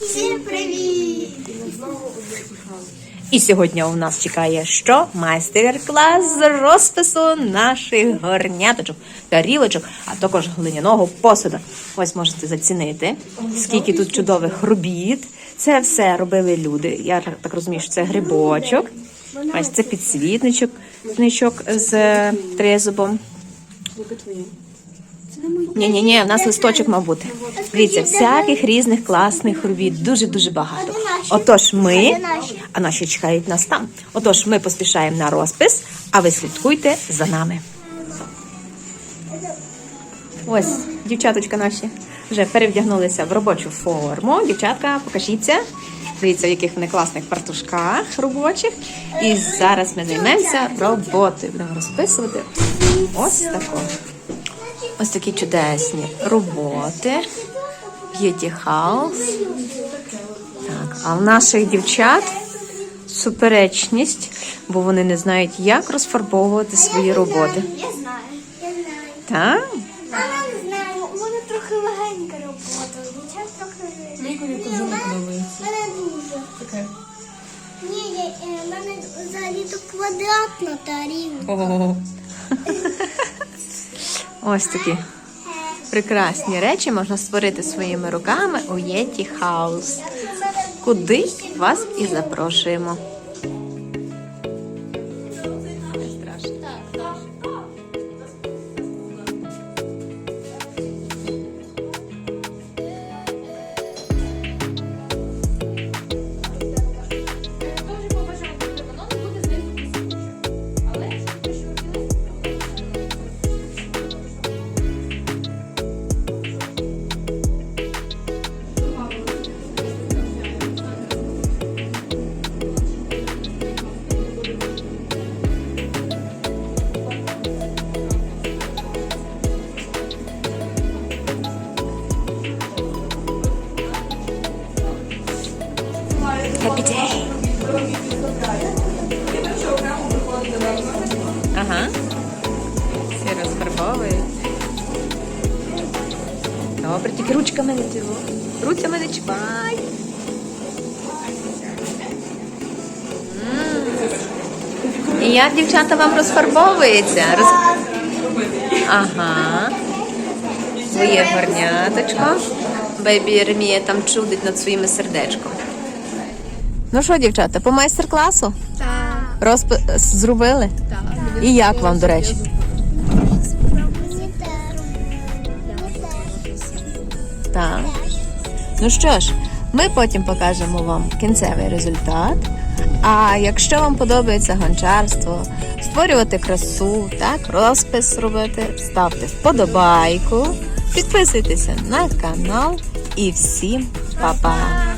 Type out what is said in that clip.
Всім привіт! І сьогодні у нас чекає що? Майстер-клас з розпису наших горняточок, тарілочок, а також глиняного посуду. Ось можете зацінити, скільки тут чудових робіт. Це все робили люди. Я так розумію, що це грибочок. Ось це підсвітничок ничок з тризубом. Ні, ні, ні, в нас листочок мав бути. Дивіться, всяких різних класних робіт, дуже дуже багато. Отож, ми, а наші чекають нас там. Отож, ми поспішаємо на розпис, а ви слідкуйте за нами. Ось, дівчаточка наші вже перевдягнулися в робочу форму. Дівчатка, покажіться. Дивіться, в яких вони класних партушках робочих. І зараз ми займемося роботою. Будемо розписувати ось тако. Ось такі чудесні роботи. Beauty House. Так, а в наших дівчат суперечність, бо вони не знають, як розфарбовувати свої роботи. Я знаю. Я знаю. Так? Я не знаю. У мене трохи легенька робота. Дівчат трохи. Мені Ні, дуже подобається. мене дуже. Таке. Ні, е, в мене взагалі то квадратна тарілка. Ось такі прекрасні речі можна створити своїми руками у Yeti House. Куди вас і запрошуємо. Happy day! Ага. Всі розфарбовують. Добре, тільки ручками не тіло. Руцями не чіпай. І як дівчата вам розфарбовується? Роз... Ага. Своє горняточко. Бейбі Єремія там чудить над своїм сердечком. Ну що, дівчата, по майстер-класу? Так. Розпис зробили? Так. І як вам, до речі? Так. Ну що ж, ми потім покажемо вам кінцевий результат. А якщо вам подобається гончарство, створювати красу, так, розпис робити, ставте вподобайку, підписуйтеся на канал і всім па-па!